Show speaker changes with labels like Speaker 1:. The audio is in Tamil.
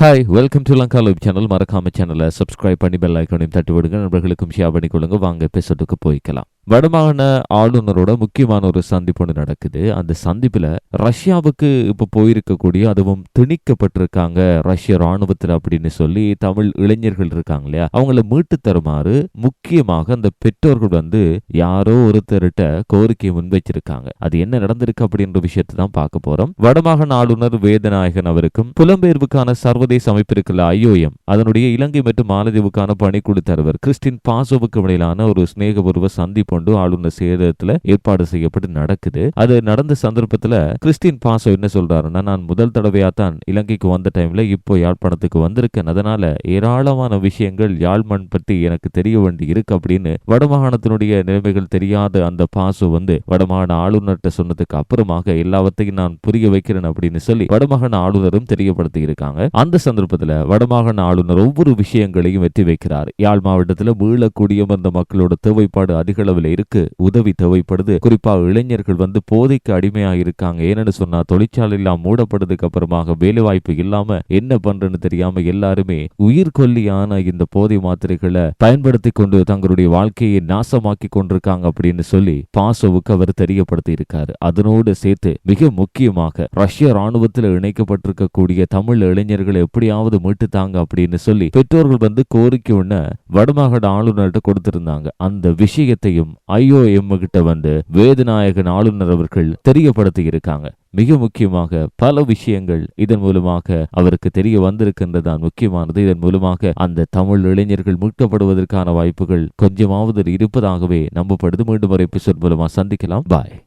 Speaker 1: Hi welcome to Lanka live channel மறக்காம சேனலை சப்ஸ்கிரைப் பண்ணி பெல் ஐக்கானையும் தட்டி விடுங்க. நண்பர்களுக்கும் ஷேர் பண்ணி கொள்ளுங்க வாங்க எபிசோடுக்கு போய்க்கலாம். வடமாகாண ஆளுநரோட முக்கியமான ஒரு சந்திப்பு ஒன்று நடக்குது. அந்த சந்திப்பில் ரஷ்யாவுக்கு இப்போ போயிருக்கக்கூடிய அதுவும் திணிக்கப்பட்டிருக்காங்க ரஷ்ய ராணுவத்தில் அப்படின்னு சொல்லி தமிழ் இளைஞர்கள் இருக்காங்க இல்லையா? அவங்கள மீட்டு தருமாறு முக்கியமாக அந்த பெற்றோர்கள் வந்து யாரோ ஒருத்தர்கிட்ட கோரிக்கையை முன்வைச்சிருக்காங்க. அது என்ன நடந்திருக்கு அப்படின்ற விஷயத்தை தான் பார்க்க போறோம். வடமாகாண ஆளுநர் வேதநாயகன் அவருக்கும் புலம்பெயர்வுக்கான சர்வதேச அமைப்பு இருக்குல்ல ஐஓஎம். அதனுடைய இலங்கை மற்றும் மாலதீவுக்கான பணிக்குழு தலைவர் கிறிஸ்டின் பாசோவுக்கு இடையிலான ஒரு சிநேகபூர்வ சந்திப்பு கொண்டு ஆளுநர் சேதத்துல ஏற்பாடு செய்யப்பட்டு நடக்குது. அது நடந்த சந்தர்ப்பத்துல கிறிஸ்டின் பாசோ என்ன சொல்றாருன்னா நான் முதல் தடவையா தான் இலங்கைக்கு வந்த டைம்ல இப்போ யாழ்ப்பாணத்துக்கு வந்திருக்கேன். அதனால ஏராளமான விஷயங்கள் யாழ்மண் பற்றி எனக்கு தெரிய வேண்டி இருக்கு அப்படின்னு வடமாகாணத்தினுடைய நிலைமைகள் தெரியாத அந்த பாசு வந்து வடமாகாண ஆளுநர்கிட்ட சொன்னதுக்கு அப்புறமாக எல்லாவற்றையும் நான் புரிய வைக்கிறேன் அப்படின்னு சொல்லி வடமாகாண ஆளுநரும் தெரியப்படுத்தி இருக்காங்க. அந்த சந்தர்ப்பத்துல வடமாகாண ஆளுநர் ஒவ்வொரு விஷயங்களையும் வெற்றி வைக்கிறார். யாழ் மாவட்டத்தில் வீழக்கூடிய அந்த மக்களோட தேவைப்பாடு அதிக அளவில் இருக்கு. உதவி தேவைப்படுது. குறிப்பா இளைஞர்கள் வந்து போதைக்கு அடிமையா இருக்காங்க ஏன்னு சொன்னா தொழிற்சாலை எல்லாம் மூடப்படுறதுக்கு அப்புறமாக வேலை வாய்ப்பு இல்லாம என்ன பண்றேன்னு தெரியாம எல்லாருமே உயிர்கொல்லியான இந்த போதை மாத்திரைகளை பயன்படுத்தி கொண்டு தங்களுடைய வாழ்க்கையை நாசமாக்கி கொண்டிருக்காங்க அப்படின்னு சொல்லி பாசோவுக்கு அவர் தெரியப்படுத்தி இருக்காரு அதனோடு சேர்த்து மிக முக்கியமாக ரஷ்ய ராணுவத்தில் இணைக்கப்பட்டிருக்கக்கூடிய தமிழ் இளைஞர்களை எப்படியாவது மீட்டுத்தாங்க அப்படின்னு சொல்லி பெற்றோர்கள் வந்து கோரிக்கை ஒண்ணு வடமாகாண ஆளுநர்கிட்ட கொடுத்திருந்தாங்க. அந்த விஷயத்தையும் ஐஓஎம் கிட்ட வந்து வேதநாயகன் ஆளுநர் அவர்கள் தெரியப்படுத்தி இருக்காங்க மிக முக்கியமாக பல விஷயங்கள் இதன் மூலமாக அவருக்கு தெரிய வந்திருக்கின்றதான் முக்கியமானது. இதன் மூலமாக அந்த தமிழ் இளைஞர்கள் மீட்கப்படுவதற்கான வாய்ப்புகள் கொஞ்சமாவது இருப்பதாகவே நம்பப்படுது. மீண்டும் ஒரு எபிசோட் மூலமா சந்திக்கலாம். பாய்.